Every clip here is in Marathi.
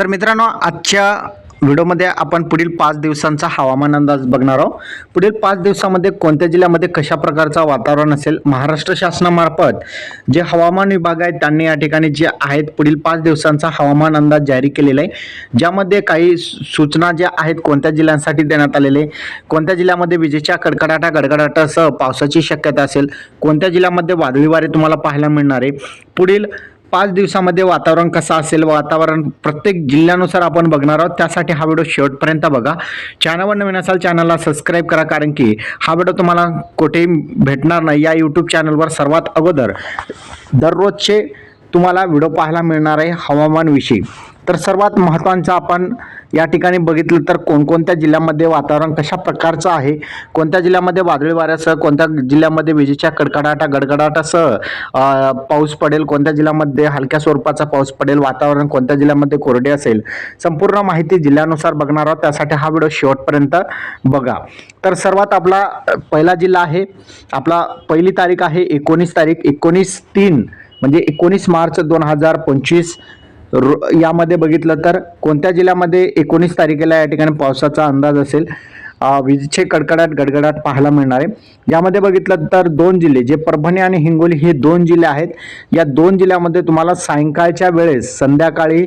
तर मित्रांनो आजच्या व्हिडिओमध्ये आपण पुढील पाच दिवसांचा हवामान अंदाज बघणार आहोत. पुढील पाच दिवसामध्ये कोणत्या जिल्ह्यामध्ये कशा प्रकारचा वातावरण असेल महाराष्ट्र शासनामार्फत जे हवामान विभाग आहेत त्यांनी या ठिकाणी जे आहेत पुढील पाच दिवसांचा हवामान अंदाज जारी केलेला आहे. ज्यामध्ये काही सूचना ज्या आहेत कोणत्या जिल्ह्यांसाठी देण्यात आलेले कोणत्या जिल्ह्यामध्ये विजेच्या कडकडाटा गडगडाटासह पावसाची शक्यता असेल कोणत्या जिल्ह्यामध्ये वादळी वारे तुम्हाला पाहायला मिळणार आहे. पुढील पाच दिवसामध्ये वातावरण कसं असेल वातावरण प्रत्येक जिल्ह्यानुसार आपण बघणार आहोत. त्यासाठी हा व्हिडिओ शेवटपर्यंत बघा. चॅनलवर नवीन असाल चॅनलला सबस्क्राईब करा कारण की हा व्हिडिओ तुम्हाला कुठेही भेटणार नाही. या यूट्यूब चॅनलवर सर्वात अगोदर दररोजचे तुम्हाला व्हिडिओ पाहायला मिळणार आहे हवामानविषयी. तर सर्वात महत्त्वाचं आपण या ठिकाणी बघितलं तर कोणकोणत्या जिल्ह्यामध्ये वातावरण कशा प्रकारचं आहे कोणत्या जिल्ह्यामध्ये वादळी वाऱ्यासह कोणत्या जिल्ह्यामध्ये विजेच्या कडकडाटा गडगडाटासह पाऊस पडेल कोणत्या जिल्ह्यामध्ये हलक्या स्वरूपाचा पाऊस पडेल वातावरण कोणत्या जिल्ह्यामध्ये कोरडे असेल संपूर्ण माहिती जिल्ह्यानुसार बघणार आहोत. त्यासाठी हा व्हिडिओ शेवटपर्यंत बघा. तर सर्वात आपला पहिला जिल्हा आहे आपला पहिली तारीख आहे एकोणीस तारीख एकोणीस तीन म्हणजे एकोणीस मार्च दोन हजार पंचवीस रो यामध्ये बघितलं तर कोणत्या जिल्ह्यामध्ये एकोणीस तारखेला या ठिकाणी पावसाचा अंदाज असेल विजेचे कडकडाट गडगडाट पाहायला मिळणार आहे. यामध्ये बघितलं तर दोन जिल्हे जे परभणी आणि हिंगोली हे दोन जिल्हे आहेत. या दोन जिल्ह्यामध्ये तुम्हाला सायंकाळच्या वेळेस संध्याकाळी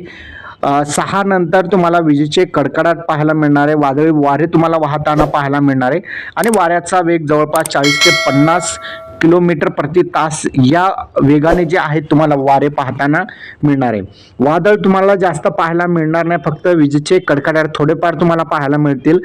सहा नंतर तुम्हाला विजेचे कडकडाट पाहायला मिळणार आहे. वादळी वारे तुम्हाला वाहताना पाहायला मिळणार आहे. आणि वाऱ्याचा वेग जवळपास चाळीस ते पन्नास किलोमीटर प्रति तास या वेगाने जे आहेत तुम्हाला वारे पाहताना मिळणार. आहे वादळ तुम्हाला जास्त पाहायला मिळणार नाही फक्त विजेचे कडकडाट थोडेफार तुम्हाला पाहायला मिळतील.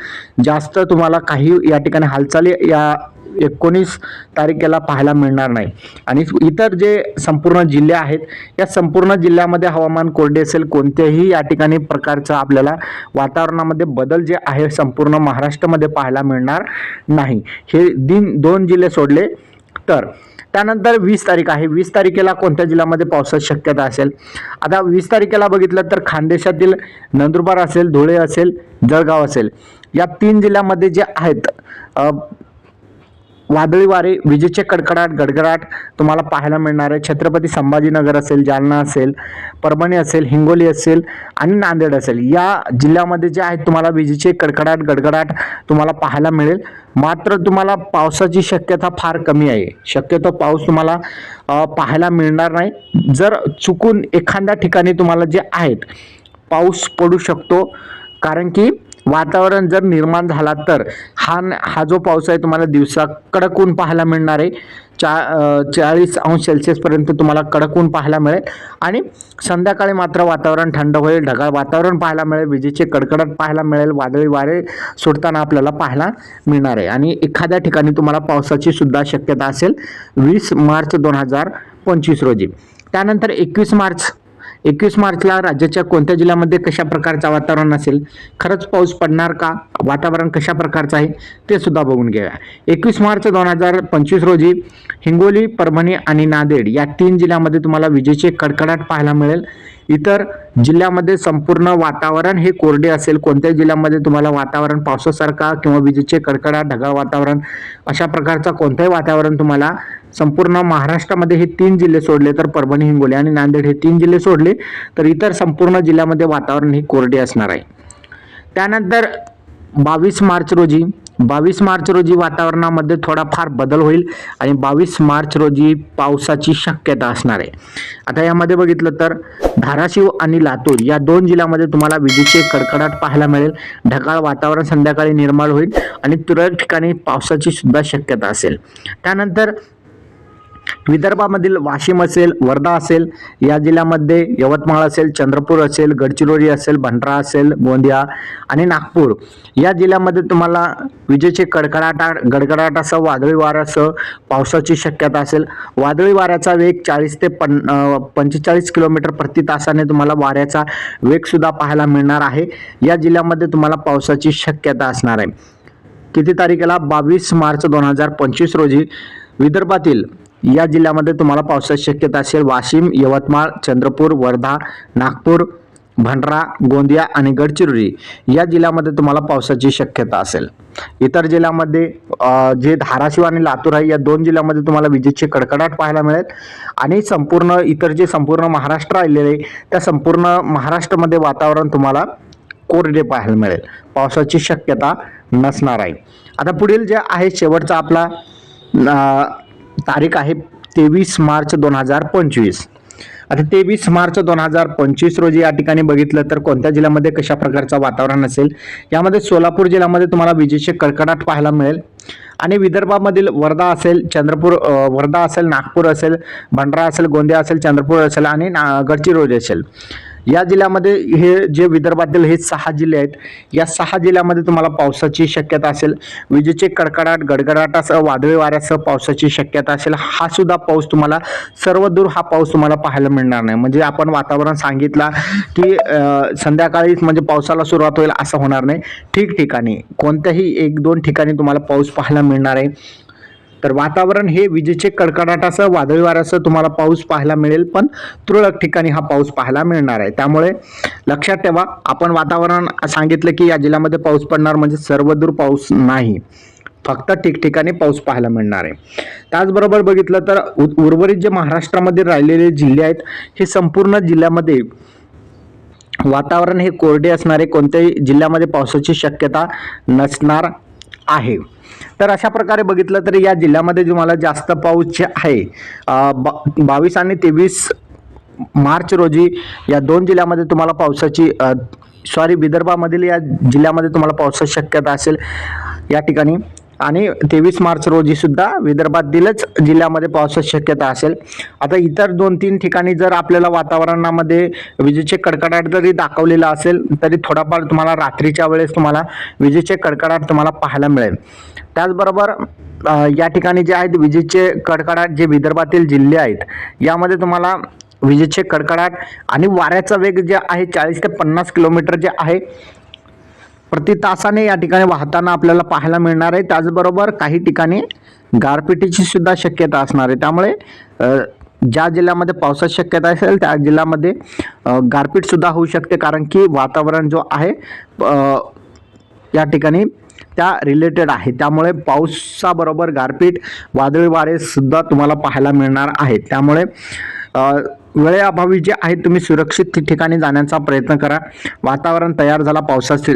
जास्त तुम्हाला काही या ठिकाणी हालचाली या एकोणीस तारखेला पाहायला मिळणार नाही. आणि इतर जे संपूर्ण जिल्हे आहेत या संपूर्ण जिल्ह्यामध्ये हवामान कोरडे असेल कोणत्याही या ठिकाणी प्रकारचं आपल्याला वातावरणामध्ये बदल जे आहे संपूर्ण महाराष्ट्रामध्ये पाहायला मिळणार नाही. हे दिन दोन जिल्हे सोडले. तर त्यानंतर वीस तारीख आहे. वीस तारखेला कोणत्या जिल्ह्यामध्ये पावसाची शक्यता असेल? आता वीस तारखेला बघितलं तर खानदेशातील नंदुरबार असेल धुळे असेल जळगाव असेल. या तीन जिल्ह्यामध्ये जे आहेत वादळी वारे विजेचे कडकडाट गडगडाट तुम्हाला पाहायला मिळणार आहे. छत्रपती संभाजीनगर असेल जालना असेल परभणी असेल हिंगोली असेल आणि नांदेड असेल. या जिल्ह्यामध्ये जे आहेत तुम्हाला विजेचे कडकडाट गडगडाट तुम्हाला पाहायला मिळेल. मात्र तुम्हाला पावसाची शक्यता फार कमी आहे. शक्यतो पाऊस तुम्हाला पाहायला मिळणार नाही. जर चुकून एखाद्या ठिकाणी तुम्हाला जे आहेत पाऊस पडू शकतो. कारण की वातावरण जर निर्माण झाला तर हा न- हा जो पाऊस आहे तुम्हाला दिवसा कडक ऊन पाहायला मिळणार आहे. चा चाळीस अंश सेल्सिअसपर्यंत तुम्हाला कडक ऊन पाहायला मिळेल. आणि संध्याकाळी मात्र वातावरण थंड होईल ढगाळ वातावरण पाहायला मिळेल विजेचे कडकडट पाहायला मिळेल वादळी वारे सुटताना आपल्याला पाहायला मिळणार आहे. आणि एखाद्या ठिकाणी तुम्हाला पावसाची सुद्धा शक्यता असेल वीस मार्च दोन हजार पंचवीस रोजी. त्यानंतर एकवीस मार्च एकवीस मार्चला राज्याच्या कोणत्या जिल्ह्यामध्ये कशा प्रकारचं वातावरण असेल? खरंच पाऊस पडणार का? वातावरण कशा प्रकारचं आहे? ते सुद्धा बघून घेऊया. एकवीस मार्च दोन हजार पंचवीस रोजी हिंगोली परभणी आणि नांदेड या तीन जिल्ह्यामध्ये तुम्हाला विजेचे कडकडाट पाहायला मिळेल. इतर जिल्ह्यामध्ये संपूर्ण वातावरण हे कोरडे असेल. कोणत्या जिल्ह्यामध्ये तुम्हाला वातावरण पावसासारखा किंवा विजेचे कडकडाट ढगाळ वातावरण अशा प्रकारचा कोणतंही वातावरण तुम्हाला संपूर्ण महाराष्ट्रामध्ये हे तीन जिल्हे सोडले तर परभणी हिंगोली आणि नांदेड हे तीन जिल्हे सोडले तर इतर संपूर्ण जिल्ह्यामध्ये वातावरण हे कोरडे असणार आहे. त्यानंतर बावीस मार्च रोजी बावीस मार्च रोजी वातावरणामध्ये थोडाफार बदल होईल आणि बावीस मार्च रोजी पावसाची शक्यता असणार आहे. आता यामध्ये बघितलं तर धाराशिव आणि लातूर या दोन जिल्ह्यामध्ये तुम्हाला विजेचे कडकडाट पाहायला मिळेल. ढगाळ वातावरण संध्याकाळी निर्माण होईल आणि तुरळक ठिकाणी पावसाची सुद्धा शक्यता असेल. त्यानंतर विदर्भामधील वाशिम असेल वर्धा असेल या जिल्ह्यामध्ये यवतमाळ असेल चंद्रपूर असेल गडचिरोली असेल भंडारा असेल गोंदिया आणि नागपूर. या जिल्ह्यामध्ये तुम्हाला विजेचे कडकडाटा गडगडाटासह वादळी वाऱ्यासह पावसाची शक्यता असेल. वादळी वाऱ्याचा वेग चाळीस ते पन पंचेचाळीस किलोमीटर प्रति तासाने तुम्हाला वाऱ्याचा वेगसुद्धा पाहायला मिळणार आहे. या जिल्ह्यामध्ये तुम्हाला पावसाची शक्यता असणार आहे. किती तारखेला बावीस मार्च दोन हजार पंचवीस रोजी विदर्भातील या जिल्ह्यामध्ये तुम्हाला पावसाची शक्यता असेल. वाशिम यवतमाळ चंद्रपूर वर्धा नागपूर भंडारा गोंदिया आणि गडचिरोली या जिल्ह्यामध्ये तुम्हाला पावसाची शक्यता असेल. इतर जिल्ह्यामध्ये जे धाराशिव आणि लातूर आहे या दोन जिल्ह्यामध्ये तुम्हाला विजेचे कडकडाट पाहायला मिळेल. आणि संपूर्ण इतर जे संपूर्ण महाराष्ट्र राहिलेले आहे, त्या संपूर्ण महाराष्ट्रामध्ये वातावरण तुम्हाला कोरडे पाहायला मिळेल. पावसाची शक्यता नसणार आहे. आता पुढील जे आहे शेवटचा आपला तारीख आहे तेवीस मार्च दोन हजार पंचवीस. आता तेवीस मार्च दोन हजार पंचवीस रोजी या ठिकाणी बघितलं तर कोणत्या जिल्ह्यामध्ये कशा प्रकारचं वातावरण असेल? यामध्ये सोलापूर जिल्ह्यामध्ये तुम्हाला विजेचे कडकडाट पाहायला मिळेल. आणि विदर्भामधील वर्धा असेल चंद्रपूर वर्धा असेल नागपूर असेल भंडारा असेल गोंदिया असेल चंद्रपूर असेल आणि ना गडचिरोली असेल. या जिल्ह्यामध्ये हे जे विदर्भातील हे सहा जिल्हे आहेत या सहा जिल्ह्यामध्ये तुम्हाला पावसाची शक्यता असेल. विजेचे कडकडाट गडगडाटासह वादळी वाऱ्यासह पावसाची शक्यता असेल. हा सुद्धा पाऊस तुम्हाला सर्वदूर हा पाऊस तुम्हाला पाहायला मिळणार नाही. म्हणजे आपण वातावरण सांगितला की संध्याकाळीच म्हणजे पावसाला सुरुवात होईल असं होणार नाही. ठिकठिकाणी कोणत्याही एक दोन ठिकाणी तुम्हाला पाऊस पाहायला मिळणार आहे. तर वातावरण हे विजेचे कडकडाटासह वादळी वाऱ्यासह तुम्हाला पाऊस पाहायला मिळेल पण तुरळक ठिकाणी हा पाऊस पाहायला मिळणार आहे. त्यामुळे लक्षात ठेवा आपण वातावरण सांगितलं की या जिल्ह्यामध्ये पाऊस पडणार म्हणजे सर्वदूर पाऊस नाही. फक्त ठिकठिकाणी पाऊस पाहायला मिळणार आहे. त्याचबरोबर बघितलं तर उ- उर्वरित जे महाराष्ट्रामध्ये राहिलेले जिल्हे आहेत हे संपूर्ण जिल्ह्यामध्ये वातावरण हे कोरडे असणारे कोणत्याही जिल्ह्यामध्ये पावसाची शक्यता नसणार आहे. तर अशा प्रकारे बघितलं तर या जिल्ह्यामध्ये तुम्हाला जास्त पाऊस जे आहे बा बावीस आणि तेवीस मार्च रोजी या दोन जिल्ह्यामध्ये तुम्हाला पावसाची सॉरी विदर्भामधील या जिल्ह्यामध्ये तुम्हाला पावसाची शक्यता असेल या ठिकाणी. आणि तेवीस मार्च रोजी सुद्धा विदर्भातीलच जिल्ह्यामध्ये पावसाची शक्यता असेल. आता इतर दोन तीन ठिकाणी जर आपल्याला वातावरणामध्ये विजेचे कडकडाट जरी दाखवलेला असेल तरी थोडाफार तुम्हाला रात्रीच्या वेळेस तुम्हाला विजेचे कडकडाट तुम्हाला पाहायला मिळेल. त्याचबरोबर या ठिकाणी जे आहेत विजेचे कडकडाट जे विदर्भातील जिल्हे आहेत यामध्ये तुम्हाला विजेचे कडकडाट आणि वाऱ्याचा वेग जे आहे चाळीस ते पन्नास किलोमीटर जे आहे प्रति तासाने या ठिकाणी वाहताना आपल्याला पाहायला मिळणार आहे. त्याचबरोबर काही ठिकाणी गारपिटीची सुद्धा शक्यता असणार आहे. त्यामुळे ज्या जिल्ह्यामध्ये पावसाची शक्यता असेल त्या जिल्ह्यामध्ये गारपीटसुद्धा होऊ शकते. कारण की वातावरण जो आहे या ठिकाणी त्या रिलेटेड आहे. त्यामुळे पावसाबरोबर गारपीट वादळी वारेसुद्धा तुम्हाला पाहायला मिळणार आहे. त्यामुळे वेळेअभावी जे आहे तुम्ही सुरक्षित ठिकाणी जाण्याचा प्रयत्न करा. वातावरण तयार झाला पावसाचे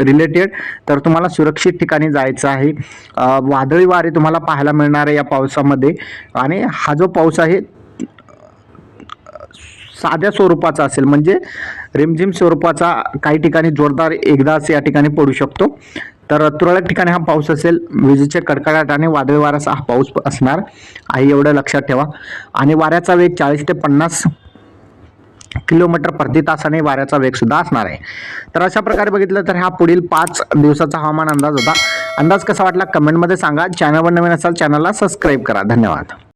रिलेटेड तर तुम्हाला सुरक्षित ठिकाणी जायचं आहे. वादळी वारे तुम्हाला पाहायला मिळणार आहे या पावसामध्ये. आणि हा जो पाऊस आहे साध्या स्वरूपाचा असेल म्हणजे रिमझिम स्वरूपाचा काही ठिकाणी जोरदार एकदाच या ठिकाणी पडू शकतो. तर तुरळक ठिकाणी हा पाऊस असेल विजेचे कडकडाट आणि वादळी वाऱ्याचा हा पाऊस असणार. आहे एवढं लक्षात ठेवा. आणि वाऱ्याचा वेग चाळीस ते पन्नास किलोमीटर प्रति तासाने वाऱ्याचा वेग सुद्धा असणार आहे. तर अशा प्रकारे बघितलं तर हा पुढील पाच दिवसाचा हवामान अंदाज होता. अंदाज कसा वाटला? कमेंटमध्ये सांगा. चॅनलवर नवीन असाल चॅनलला सबस्क्राईब करा. धन्यवाद.